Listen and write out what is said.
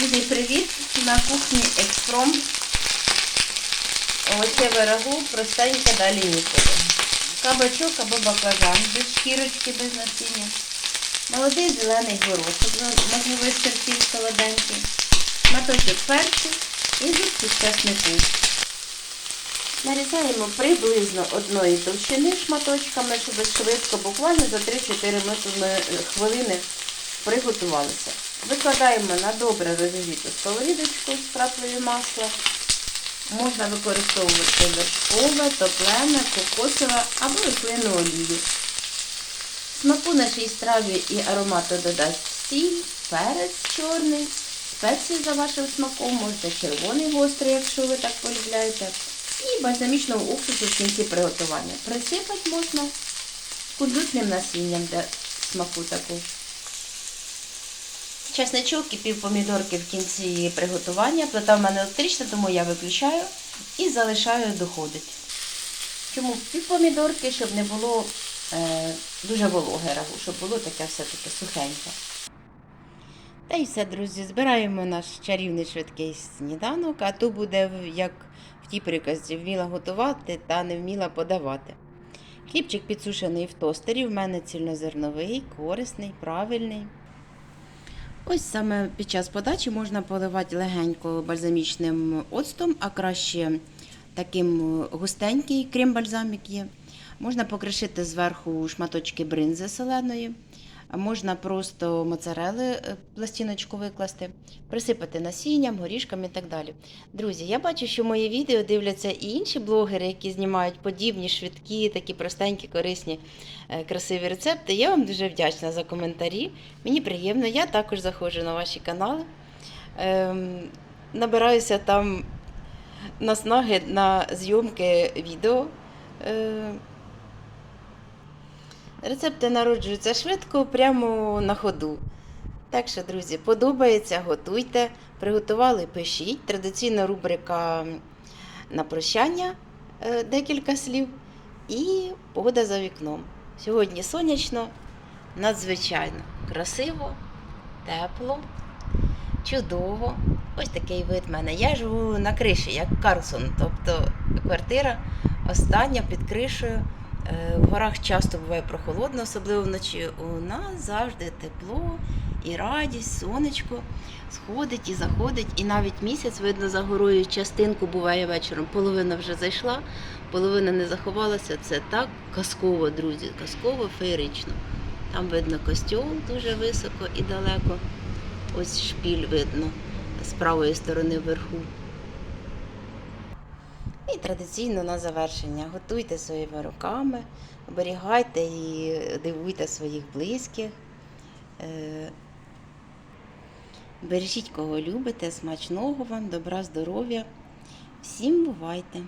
Друзі, привіт! На кухні Експром. Овочеве рагу простеньке далі ніколи. Кабачок або баклажан без шкірочки, без насіння. Молодий зелений горошок, можливо, з сертів солоденький. Маточок перцю і зубки часнику. Нарізаємо приблизно одної товщини шматочками, щоб швидко, буквально за 3-4 хвилини приготувалися. Викладаємо на добре розігріту сковорідочку з краплею масла. Можна використовувати вершкове, топлене, кокосове або рослинну олію. Смаку нашій страві і аромату додасть сіль, перець чорний, спеції за вашим смаком, можна червоний гострий, якщо ви так полюбляєте. І бальзамічного уксусу в кінці приготування. Присипати можна кунжутним насінням для смаку також. Чесничок і пів помідорки в кінці приготування. Плита в мене електрична, тому я виключаю і залишаю доходить. Чому пів помідорки, щоб не було е, дуже вологе рагу, щоб було таке все-таки сухеньке. Та й все, друзі, збираємо наш чарівний швидкий сніданок, а то буде як в тій приказці вміла готувати та не вміла подавати. Хлібчик підсушений в тостері, в мене цільнозерновий, корисний, правильний. Ось саме під час подачі можна поливати легенько бальзамічним оцтом, а краще таким густенький крем-бальзамік є. Можна покришити зверху шматочки бринзи соленої, можна просто моцарели е, пластиночку викласти, присипати насінням, горішками і так далі. Друзі, я бачу, що мої відео дивляться і інші блогери, які знімають подібні, швидкі, такі простенькі, корисні, е, красиві рецепти. Я вам дуже вдячна за коментарі. Мені приємно, я також заходжу на ваші канали. Ем, набираюся там наснаги на зйомки відео. Рецепти народжуються швидко, прямо на ходу. Так що, друзі, подобається, готуйте, приготували, пишіть. Традиційна рубрика на прощання е, декілька слів. І погода за вікном. Сьогодні сонячно, надзвичайно красиво, тепло, чудово. Ось такий вид мене. Я живу на криші, як Карлсон, тобто квартира остання під кришею. Е, В горах часто буває прохолодно, особливо вночі. У нас завжди тепло і радість, сонечко сходить і заходить. І навіть місяць, видно, за горою частинку буває вечором. Половина вже зайшла, половина не заховалася. Це так казково, друзі, казково, феєрично. Там видно костюм дуже високо і далеко. Ось шпіль видно з правої сторони вверху. І традиційно на завершення готуйте своїми руками, оберігайте і дивуйте своїх близьких. Е, Бережіть, кого любите, смачного вам, добра, здоров'я. Всім бувайте!